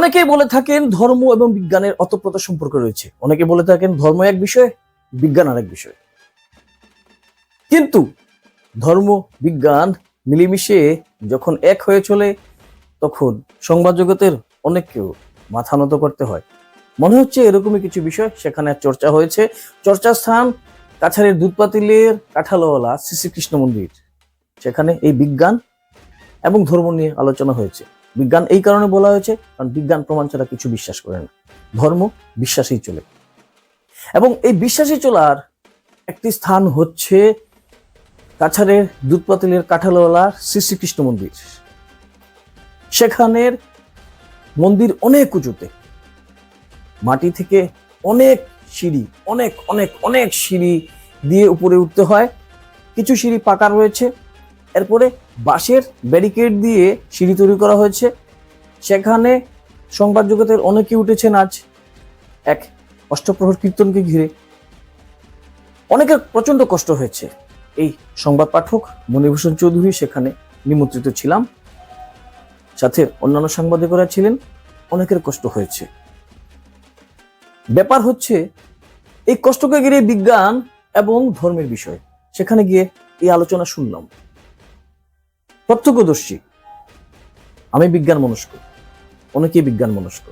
অনেকেই বলে থাকেন ধর্ম এবং বিজ্ঞানের অতপ্রত সম্পর্ক রয়েছে। অনেকে বলে থাকেন ধর্ম এক বিষয়, বিজ্ঞান আরেক বিষয়। কিন্তু ধর্ম, বিজ্ঞান মিলেমিশে যখন এক হয়ে চলে, তখন সংবাদ জগতের অনেককেও মাথা নত করতে হয়। মনে হচ্ছে এরকমই কিছু বিষয় সেখানে চর্চা হয়েছে। চর্চা স্থান কাছাড়ের দুধপাতিলের কাঁঠালওয়ালা শ্রী শ্রীকৃষ্ণ মন্দির। সেখানে এই বিজ্ঞান এবং ধর্ম নিয়ে আলোচনা হয়েছে। বিজ্ঞান এই কারণে বলা হয়েছে, কারণ বিজ্ঞান প্রমাণ ছাড়া কিছু বিশ্বাস করে না। ধর্ম বিশ্বাসেই চলে। এবং এই বিশ্বাসী চলার একটি স্থান হচ্ছে কাছাড়ের দুধপাতিলের কাঁঠালওয়ালা শ্রী শ্রীকৃষ্ণ মন্দির। সেখানের মন্দির অনেক উঁচুতে। মাটি থেকে অনেক সিঁড়ি, অনেক অনেক অনেক সিঁড়ি দিয়ে উপরে উঠতে হয়। কিছু সিঁড়ি পাকা রয়েছে। এরপরে বাঁশের ব্যারিকেড দিয়ে সিঁড়ি তৈরি করা হয়েছে। সেখানে সংবাদ জগতের অনেকে উঠেছেন আজ এক অষ্টপ্রহর কীর্তনকে ঘিরে। অনেকের প্রচণ্ড কষ্ট হয়েছে। এই সংবাদ পাঠক মণিভূষণ চৌধুরী সেখানে নিমন্ত্রিত ছিলাম। সাথে অন্যান্য সাংবাদিকরা ছিলেন, অনেকের কষ্ট হয়েছে। ব্যাপার হচ্ছে, এই কষ্টকে ঘিরে বিজ্ঞান এবং ধর্মের বিষয়। সেখানে গিয়ে এই আলোচনা শুনলাম। প্রত্যক্ষদর্শী। আমি বিজ্ঞান মনস্ক অনেকেই বিজ্ঞান মনস্ক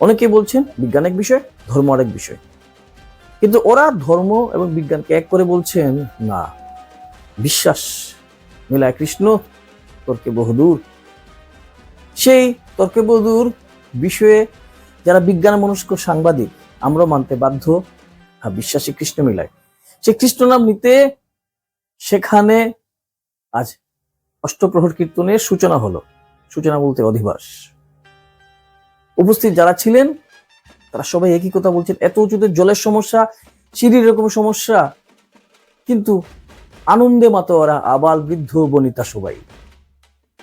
অনেকে বলছেন বিজ্ঞান এক বিষয়, ধর্ম আরেক বিষয়। কিন্তু ওরা ধর্ম এবং বিজ্ঞানকে এক করে বলছেন, না, বিশ্বাস মিলায় কৃষ্ণ, তর্কে বহুদূর। সেই তর্কে বহুদূর বিষয়ে যারা বিজ্ঞান মনস্ক সাংবাদিক আমরা মানতে বাধ্য। হ্যাঁ বিশ্বাসী কৃষ্ণ মিলায়। সে কৃষ্ণ নাম নিতে সেখানে আজ অষ্টপ্রহর কীর্তনের সূচনা হলো। সূচনা বলতে অধিবাস। উপস্থিত যারা ছিলেন, তারা সবাই একই কথা বলছেন, এত উঁচুতে জলের সমস্যা, সিঁড়ির এরকম সমস্যা, কিন্তু আনন্দে মাতোয়ারা, আবাল বৃদ্ধ, বনিতা সবাই।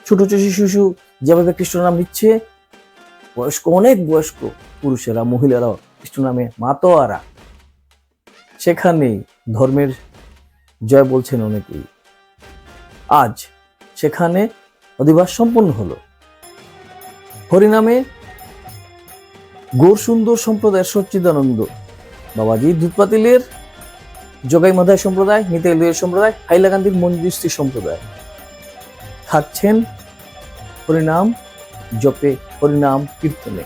ছোট ছোট শিশু যেভাবে কৃষ্ণ নাম নিচ্ছে, বয়স্ক অনেক বয়স্ক পুরুষেরা মহিলারা কৃষ্ণ নামে মাতোয়ারা। সেখানেই ধর্মের জয় বলছেন অনেকেই। আজ সেখানে অধিবাস সম্পন্ন হলো। হরিনামে গৌর সুন্দর সম্প্রদায়ের সচ্চিদানন্দ বাবাজি দুধপাতিলের জগাই মাধায় সম্প্রদায় নিতাইলের সম্প্রদায় হাইলাকান্দির মঞ্জুশ্রী সম্প্রদায়। থাকছেন হরিনাম, জপে হরিনাম কীর্তনে।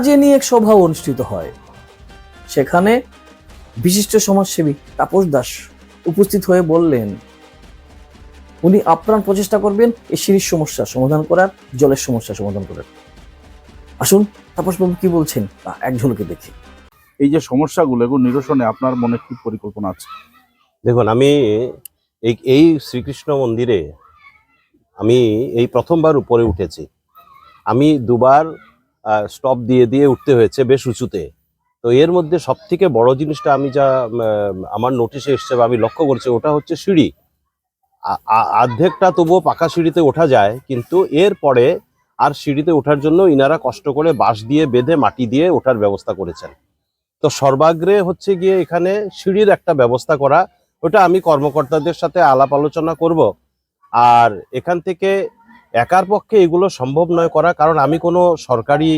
আজ এ নিয়ে এক সভা অনুষ্ঠিত হয়। সেখানে বিশিষ্ট সমাজসেবী তাপস দাস উপস্থিত হয়ে বললেন উনি আপ্রাণ প্রচেষ্টা করবেন এই সিঁড়ির সমস্যা সমাধান করার জলের সমস্যা সমাধান করার। আসুন তাপস বাবু কি বলছেন তা এক ঝলকে দেখি। এই যে সমস্যাগুলো এগুলো নিরসনে আপনার মনে কি পরিকল্পনা আছে? দেখুন আমি এই এই শ্রীকৃষ্ণ মন্দিরে আমি এই প্রথমবার উপরে উঠেছি। আমি দুবার স্টপ দিয়ে দিয়ে উঠতে হয়েছে বেশ উঁচুতে। তো এর মধ্যে সব থেকে বড় জিনিসটা আমি যা আমার নোটিশে এসছে বা আমি লক্ষ্য করছি, ওটা হচ্ছে সিঁড়ি। আ- আ- অর্ধেকটা তবুও পাকা সিঁড়িতে ওঠা যায়, কিন্তু এর পরে আর সিঁড়িতে ওঠার জন্য ইনারা কষ্ট করে বাঁশ দিয়ে বেঁধে মাটি দিয়ে ওঠার ব্যবস্থা করেছেন। তো সর্বাগ্রে হচ্ছে গিয়ে এখানে সিঁড়ির একটা ব্যবস্থা করা, ওটা আমি কর্মকর্তাদের সাথে আলাপ আলোচনা করব। আর এখান থেকে একার পক্ষে এগুলো সম্ভব নয় করা, কারণ আমি কোনো সরকারি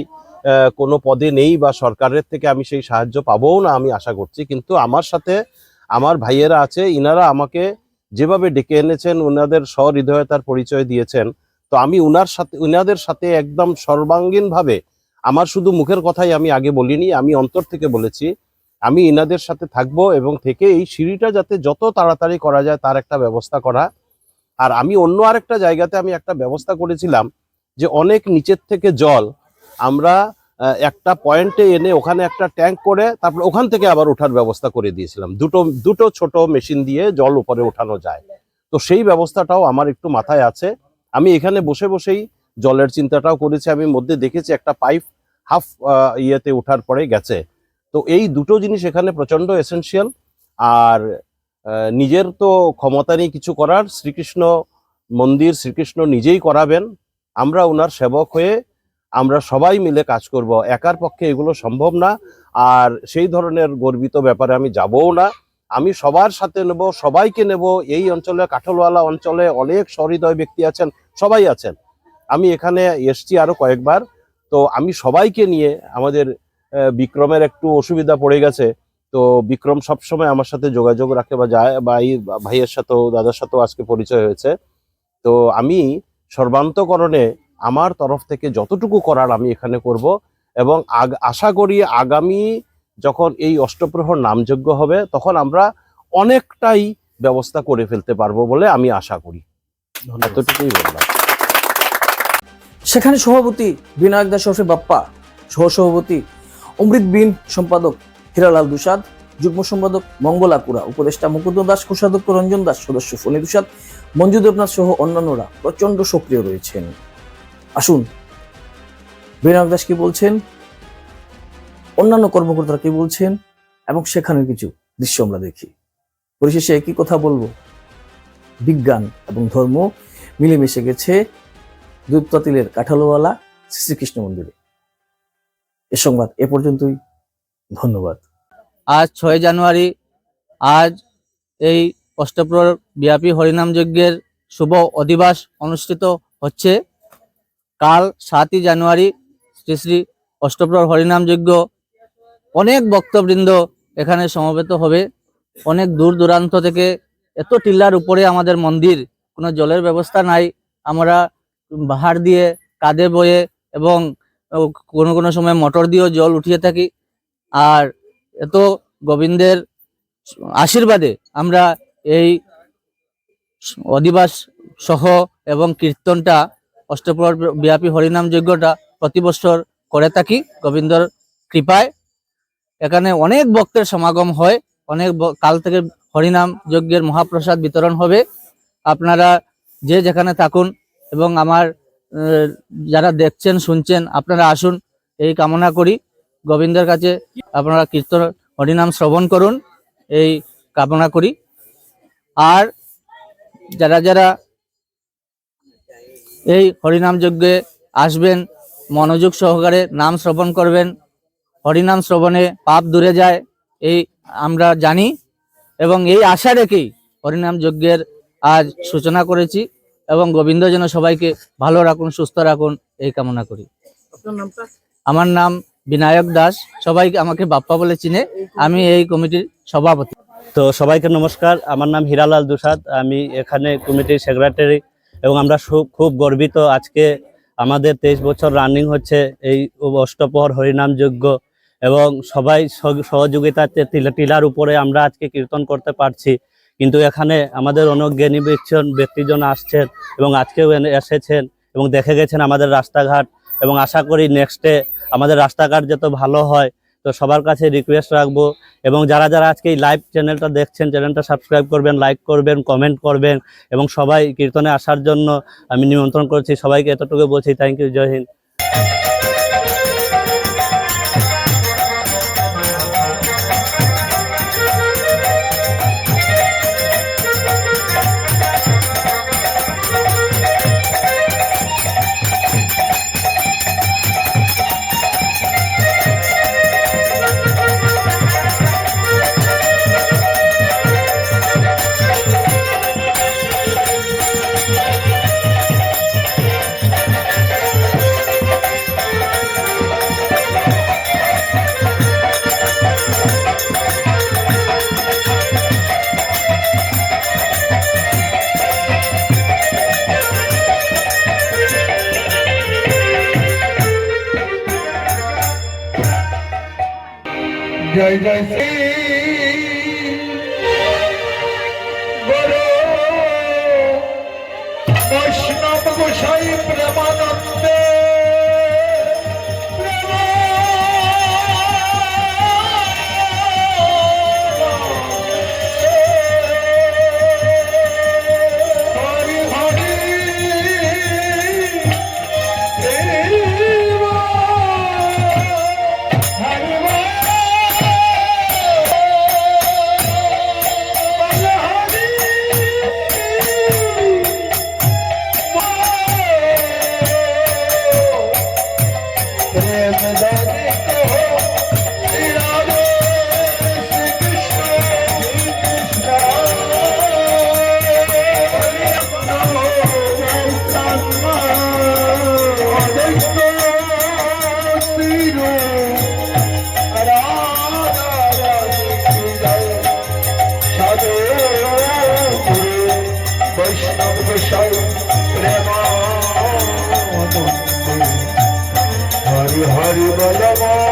কোনো পদে নেই বা সরকারের থেকে আমি সেই সাহায্য পাবও না, আমি আশা করছি। কিন্তু আমার সাথে আমার ভাইয়েরা আছে, ইনারা আমাকে যেভাবে ডেকে এনেছেন ওনাদের সহৃদয়তার পরিচয় দিয়েছেন, তো আমি উনার সাথে, উনাদের সাথে একদম সর্বাঙ্গীনভাবে, আমার শুধু মুখের কথাই আমি আগে বলিনি, আমি অন্তর থেকে বলেছি, আমি ইনাদের সাথে থাকব এবং থেকে এই সিঁড়িটা যাতে যত তাড়াতাড়ি করা যায় তার একটা ব্যবস্থা করা আর আমি অন্য আরেকটা জায়গাতে আমি একটা ব্যবস্থা করেছিলাম যে অনেক নিচের থেকে জল আমরা একটা পয়েন্টে এনে ওখানে একটা ট্যাঙ্ক করে তারপর ওখান থেকে আবার ওঠার ব্যবস্থা করে দিয়েছিলাম। দুটো দুটো ছোট মেশিন দিয়ে জল উপরে ওঠানো যায়। তো সেই ব্যবস্থাটাও আমার একটু মাথায় আছে। আমি এখানে বসে বসেই জলের চিন্তাটাও করেছি। আমি মধ্যে দেখেছি একটা পাইপ হাফ ইয়েতে ওঠার পরে গেছে। তো এই দুটো জিনিস এখানে প্রচণ্ড এসেনশিয়াল। আর নিজের তো ক্ষমতা নেই কিছু করার, শ্রীকৃষ্ণ মন্দির শ্রীকৃষ্ণ নিজেই করাবেন। আমরা ওনার সেবক হয়ে আমরা সবাই মিলে কাজ করব। একার পক্ষে এগুলো সম্ভব না, আর সেই ধরনের গর্বিত ব্যাপারে আমি যাবও না। আমি সবার সাথে নেব, সবাইকে নেব। এই অঞ্চলে, কাঠলওয়ালা অঞ্চলে অনেক সহৃদয় ব্যক্তি আছেন, সবাই আছেন। আমি এখানে এসছি আরও কয়েকবার। তো আমি সবাইকে নিয়ে আমাদের বিক্রমের একটু অসুবিধা পড়ে গেছে। তো বিক্রম সবসময় আমার সাথে যোগাযোগ রাখে বা যায় বা এই ভাইয়ের সাথেও দাদার সাথেও আজকে পরিচয় হয়েছে। তো আমি সর্বান্তকরণে আমার তরফ থেকে যতটুকু করার আমি এখানে করব এবং আগ- আশা করি আগামী যখন এই অষ্টপ্রহর নামযোগ্য হবে তখন আমরা অনেকটাই ব্যবস্থা করে ফেলতে পারব বলে আমি আশা করি। এতটুকুই বললাম। সেখানে সভাপতি বিনায়ক দাস বাপ্পা সহসভাপতি অমৃত বিন সম্পাদক হিরালাল দুসাদ, যুগ্ম সম্পাদক মঙ্গল আকুরা উপদেষ্টা মুকুন্দ দাস, কোষাধ্যক্ষ রঞ্জন দাস, সদস্য ফণি দুসাদ, মঞ্জু দেবনাথ সহ অন্যান্যরা প্রচণ্ড সক্রিয় রয়েছেন। আসুন, বিনায়ক দাস কি বলছেন? অন্যান্য কর্মকর্তারা কি বলছেন? এবং সেখানে কিছু দৃশ্য আমরা দেখি। পরিশেষে একই কথা বলব। বিজ্ঞান এবং ধর্ম মিলেমিশে গেছে দুধপাতিলের কাঠালোওয়ালা শ্রীকৃষ্ণ মন্দিরে। এ সংবাদ এ পর্যন্তই। ধন্যবাদ। আজ ছয় জানুয়ারি, আজ এই অষ্টপ্রহর ব্যাপী হরিনাম যজ্ঞের শুভ অধিবাস অনুষ্ঠিত হচ্ছে। কাল সাতই জানুয়ারি শ্রী শ্রী অষ্টপ্রহর হরিনাম যজ্ঞ অনেক ভক্তবৃন্দ এখানে সমবেত হবে। অনেক দূর দূরান্ত থেকে এত টিল্লার উপরে আমাদের মন্দির, কোনো জলের ব্যবস্থা নাই। আমরা বাহার দিয়ে কাঁধে বয়ে এবং কোনো কোনো সময় মোটর দিয়েও জল উঠিয়ে থাকি। আর এত গোবিন্দের আশীর্বাদে আমরা এই অধিবাস সহ এবং কীর্তনটা অষ্টপ্রহর ব্যাপী হরিনাম যজ্ঞটা প্রতি বছর করে থাকি। গোবিন্দর কৃপায় এখানে অনেক ভক্তের সমাগম হয়, অনেক কাল থেকে হরিনাম যজ্ঞের মহাপ্রসাদ বিতরণ হবে। আপনারা যে যেখানে থাকুন এবং আমার যারা দেখছেন, শুনছেন, আপনারা আসুন, এই কামনা করি। গোবিন্দের কাছে আপনারা কীর্তন হরিনাম শ্রবণ করুন এই কামনা করি। আর যারা যারা এই হরিনাম যজ্ঞে আসবেন মনোযোগ সহকারে নাম শ্রবণ করবেন হরিনাম শ্রবণে পাপ দূরে যায় এই আমরা জানি। এবং এই আশা রেখেই হরিনাম যজ্ঞের আজ সূচনা করেছি এবং গোবিন্দ যেন সবাইকে ভালো রাখুন সুস্থ রাখুন এই কামনা করি। আমার নাম বিনায়ক দাস, সবাই আমাকে বাপ্পা বলে চিনে। আমি এই কমিটির সভাপতি। তো সবাইকে নমস্কার, আমার নাম হিরালাল দুসাদ। আমি এখানে কমিটির সেক্রেটারি এবং আমরা খুব গর্বিত আজকে আমাদের তেইশ বছর রানিং হচ্ছে এই অষ্টপ্রহর হরিনাম এবং সবাই সহ- সহযোগিতাতে টিলার উপরে আমরা আজকে কীর্তন করতে পারছি। কিন্তু এখানে আমাদের অনেক জ্ঞানী ব্যক্তিজন আসছেন এবং আজকেও এসেছেন এবং দেখে গেছেন আমাদের রাস্তাঘাট। এবং আশা করি নেক্সটে আমাদের রাস্তাঘাট যত ভালো হয়, তো সবার কাছে রিকোয়েস্ট রাখব। এবং যারা যারা আজকে এই লাইভ চ্যানেলটা দেখছেন চ্যানেলটা সাবস্ক্রাইব করবেন লাইক করবেন কমেন্ট করবেন, এবং সবাই কীর্তনে আসার জন্য আমি নিমন্ত্রণ করছি। সবাইকে এতটুকু বলছি। থ্যাংক ইউ জয় হিন্দ জয় জয় শ্রী বৈষ্ণব গোসাই প্রেমানন্দে হরি হরি বল